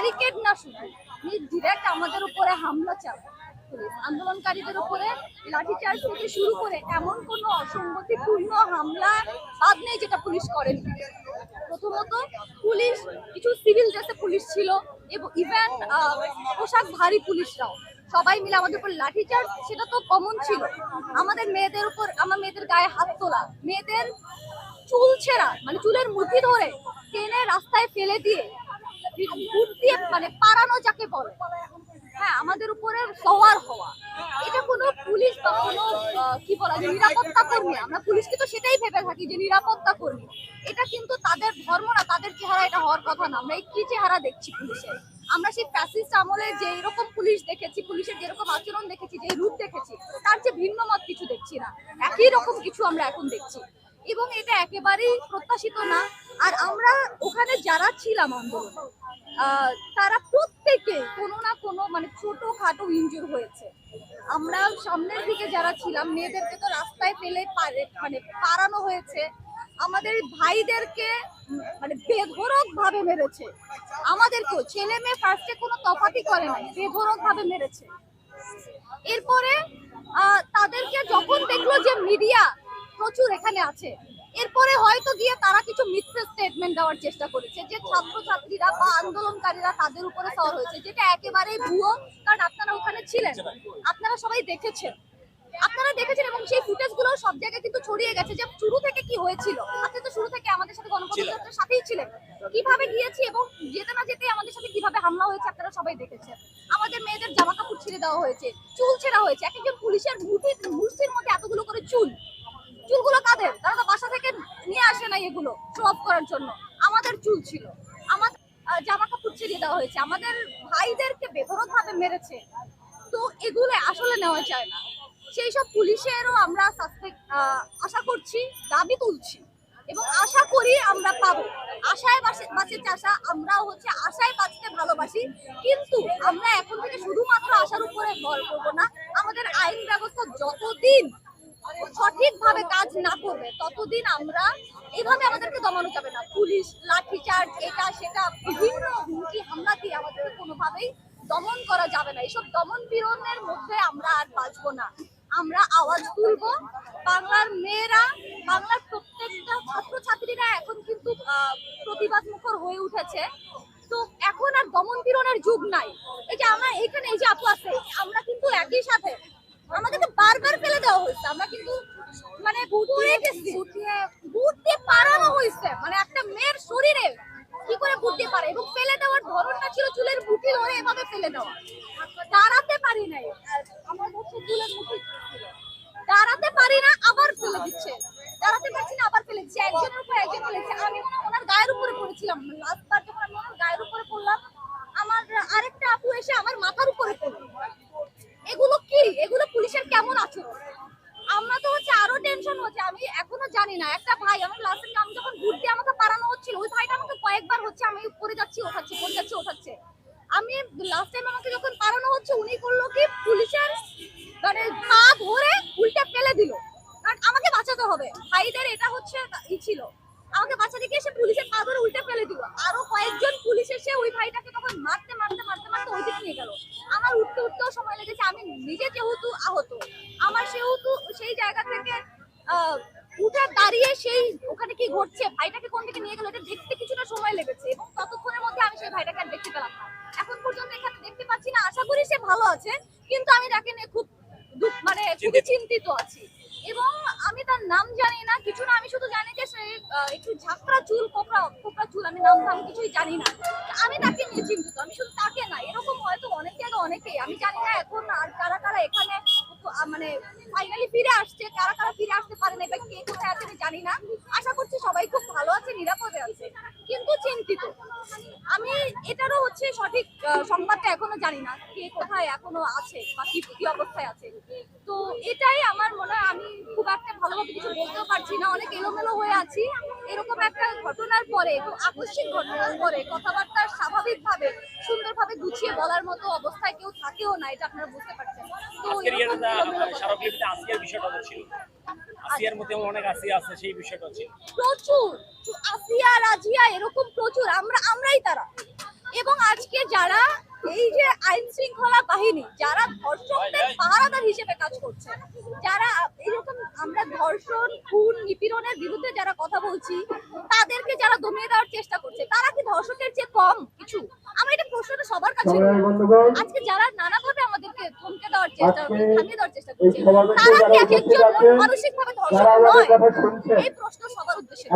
Barricade না শুধু direct আমাদের উপরে হামলা পুলিশ আন্দোলনকারীদের উপরে লাঠিচার্জ থেকে শুরু করে এমন কোনো অসঙ্গতিপূর্ণ হামলা বাদ নেই যেটা পুলিশ করেন। প্রথমত পুলিশ, কিছু সিভিল ড্রেসে পুলিশ ছিল এবং ইভেন পোশাক ভারী পুলিশরাও। সবাই মিলে আমাদের উপর লাঠিচার্জ সেটা তো কমন ছিল। আমাদের মেয়েদের উপর, আমার মেয়েদের গায়ে হাত তোলা, মেয়েদের চুল ছেঁড়া মানে চুলের মুঠি ধরে টেনে রাস্তায় ফেলে দিয়ে মানে পারানো যাকে বলে। হ্যাঁ আমাদের উপরে সওয়ার হওয়া। এটা কোনো পুলিশ বা কোনো কি বলা নিরাপত্তা কর্মী। আমরা পুলিশকে তো সেটাই ভেবে থাকি যে নিরাপত্তা কর্মী। এটা কিন্তু তাদের ধর্ম না, তাদের চেহারা এটা হওয়ার কথা না। আমরা কি চেহারা দেখছি পুলিশের? আমরা সেই ফ্যাসিস্ট আমলে যে এরকম পুলিশ দেখেছি, পুলিশের যেরকম আচরণ দেখেছি, যে রূপ দেখেছি, তার চেয়ে ভিন্ন মত কিছু দেখছি না। একই রকম কিছু আমরা এখন দেখছি। এবং এটা একেবারেই প্রত্যাশিত না। আর আমরা ওখানে যারা ছিলাম আন্দোলনে তারা প্রত্যেকে কোনো না কোনো মানে ছোটখাটো ইনজুর হয়েছে। আমরা সামনের দিকে যারা ছিলাম, মেয়েদেরকে তো রাস্তায় ফেলে মানে পারানো হয়েছে। আমাদের ভাইদেরকে মানে বেধরক ভাবে মেরেছে। আমাদেরকেও, ছেলে মেয়ে ফার্স্টে কোনো তফাতি করে নাই বেধরক ভাবে মেরেছে। এরপরে তাদেরকে যখন দেখল যে মিডিয়া প্রচুর এখানে আছে এরপরে হয়তো গিয়ে তারা কিছু মিথ্যে স্টেটমেন্ট দেওয়ার চেষ্টা করেছে যে ছাত্রছাত্রীরা বা আন্দোলনকারীরা তাদের উপরে সওয়ার হয়েছে, যেটা একেবারেই ভুয়ো, কারণ আপনারা ওখানে ছিলেন। আপনারা সবাই দেখেছেন। আপনারা দেখেছেন এবং সেই ফুটেজগুলো সব জায়গায় কিন্তু ছড়িয়ে গেছে যে শুরু থেকে কি হয়েছিল। আপনি তো শুরু থেকে আমাদের সাথে গণপ্রজাতন্ত্রের সাথেই ছিলেন। কীভাবে গিয়েছি এবং যেতে না যেতে আমাদের সাথে কীভাবে হামলা হয়েছে আপনারা সবাই দেখেছেন। আমাদের মেয়েদের জামা কাপড় ছিঁড়ে দেওয়া হয়েছে, চুল ছেঁড়া হয়েছে। এক একজন পুলিশের মুঠি মুষ্টির মধ্যে এতগুলো করে চুল চুলগুলো কাদের তারা তো বাসা থেকে নিয়ে আসে না এগুলো অফ করার জন্য। আমাদের চুল ছিল। আমাদের জামা কাপড় ছিঁড়ে দেওয়া হয়েছে। আমাদের ভাইদেরকে বেধরক ভাবে মেরেছে। তো এগুলো আসলে নেওয়া যায় না। সেই সব পুলিশেরও আমরা আশা করছি, দাবি তুলছি। এবং আশা করি আমরা পাবো। আশায় বাঁচে চাষা, আমরাও হচ্ছে আশায় বাঁচতে ভালোবাসি। কিন্তু আমরা এখন থেকে শুধুমাত্র আশার উপরে ভর করব না। আমাদের আইন ব্যবস্থা যতদিন সঠিকভাবে কাজ না করবে, ততদিন আমরা এভাবে আমাদেরকে দমানো যাবে না। পুলিশ, লাঠিচার্জ, এটা, সেটা, বিভিন্ন হুমকি, হামলা দিয়ে আমাদেরকে কোনোভাবেই দমন করা যাবে না। এইসব দমন পীড়নের মধ্যে আমরা আর বাঁচবো না। আমরা আওয়াজ তুলবো। বাংলার মেয়েরা, বাংলার প্রত্যেকটা ছাত্রছাত্রীরা এখন কিন্তু প্রতিবাদ মুখর হয়ে উঠেছে। তো এখন আর দমন পীড়নের যুগ নাই। এই যে আমরা, এখানে এই যে আপু আছে, আমরা কিন্তু একই সাথে আমাদেরকে বারবার ফেলে দেওয়া হয়েছে। আমরা কিন্তু মানে পড়ে গেছি। বুট দিয়ে পারানো হয়েছে। মানে একটা মেয়ের শরীরে কি করে বুট দিয়ে পারে এবং ফেলে দেওয়ার ধরনটা ছিল চুলের মুঠি ধরে এভাবে ফেলে দেওয়া। দাঁড়াতে পারি নাই। আমার হচ্ছে চুলের মুঠি দাঁড়াতে পারি না, আবার ফেলে দিচ্ছে। দাঁড়াতে পারছি না, আবার ফেলে দিচ্ছে। একজনের উপর একজন ফেলেছে আমি ওনার গায়ের উপরে পড়েছিলাম। লাস্ট জানি না। একটা ভাই আমার লাস্ট আমি যখন ঘুরতে আমাকে পারানো হচ্ছিল, ওই ভাইটা আমাকে কয়েকবার হচ্ছে আমি পড়ে যাচ্ছি, ওঠাচ্ছি, পড়ে যাচ্ছি, ওঠাচ্ছে। আমি লাস্ট টাইম আমাকে যখন পারানো হচ্ছে, উনি করল কি, পুলিশের মানে পা ধরে উল্টে ফেলে দিল। কারণ আমাকে বাঁচাতে হবে। ভাইদের এটা হচ্ছে ই ছিল। আমাকে বাঁচাতে গিয়ে সে পুলিশের পা ধরে উল্টে ফেলে দিল। আরও কয়েকজন পুলিশ এসে ওই ভাইটাকে তখন মারতে মারতে মারতে মারতে ওই দিকে নিয়ে গেল। আমার উঠতে, উঠতেও সময় লেগেছে। আমি নিজে যেহেতু আহত, আমার সেহেতু সেই জায়গা থেকে দাঁড়িয়ে সেই ওখানে কি ঘটছে? ভাইটাকে কোন দিকে নিয়ে গেল? এটা দেখতে কিছুটা সময় লেগেছে এবং ততক্ষণের মধ্যে আমি সেই ভাইটাকে আর দেখতে পেলাম না। এখন পর্যন্ত এখানে দেখতে পাচ্ছি না। আশা করি সে ভালো আছে কিন্তু আমি তাকে নিয়ে খুব দুঃখ- মানে খুবই চিন্তিত। আছি। এবং আমি তার নাম জানি না কিছু না আমি শুধু জানি যে সে একটু ঝাঁকড়া চুল কোকড়া কোকড়া চুল আমি নাম ধাম কিছুই জানি না। আমি তাকে নিয়ে চিন্তিত আমি শুধু তাকে না এরকম হয়তো অনেকে আগে অনেকেই। আমি জানি না এখন আর কারা কারা এখানে মানে ফাইনালি ফিরে আসছে কারা কারা ফিরে আসতে পারে না এবার কে কোথায় আছে আমি জানি না। আশা করছি সবাই খুব ভালো আছে নিরাপদে আছে। কিন্তু চিন্তিত। আমি এটারও হচ্ছে সঠিক সংবাদটা এখনও জানি না কে কোথায় এখনও আছে বা কি কি অবস্থায় আছে। তো এটাই আমার মনে হয় আমি খুব একটা ভালোভাবে কিছু বলতেও পারছি না। অনেক এলোমেলো হয়ে আছি। এরকম একটা ঘটনার পরে আকস্মিক ঘটনার পরে কথাবার্তা স্বাভাবিকভাবে সুন্দরভাবে গুছিয়ে বলার মতো অবস্থায় কেউ থাকেও না এটা আপনারা বুঝতে পারছেন। তো আসিয়ার মধ্যে অনেক আসিয়া আছে সেই বিষয়টা ছিল প্রচুর। আসিয়া রাজিয়া এরকম প্রচুর। আমরা আমরাই তারা। এবং আজকে আজকে যারা এই যে আইন শৃঙ্খলা বাহিনী যারা ধর্ষকদের পাহারাদার হিসেবে কাজ করছে যারা এরকম আমরা ধর্ষণ খুন নিপীড়নের বিরুদ্ধে যারা কথা বলছি তাদেরকে যারা দমিয়ে দেওয়ার চেষ্টা করছে তারা কি ধর্ষকের চেয়ে কম? কিছু? আমার এটা প্রশ্নটা সবার কাছে। আজকে যারা আমাদেরকে ধমকে দেওয়ার চেষ্টা থামিয়ে দেওয়ার চেষ্টা করছে। তারা কি এক একজন আছেন, মানসিক ভাবে ধর্ষক নয়? এই প্রশ্ন সবার উদ্দেশ্যে।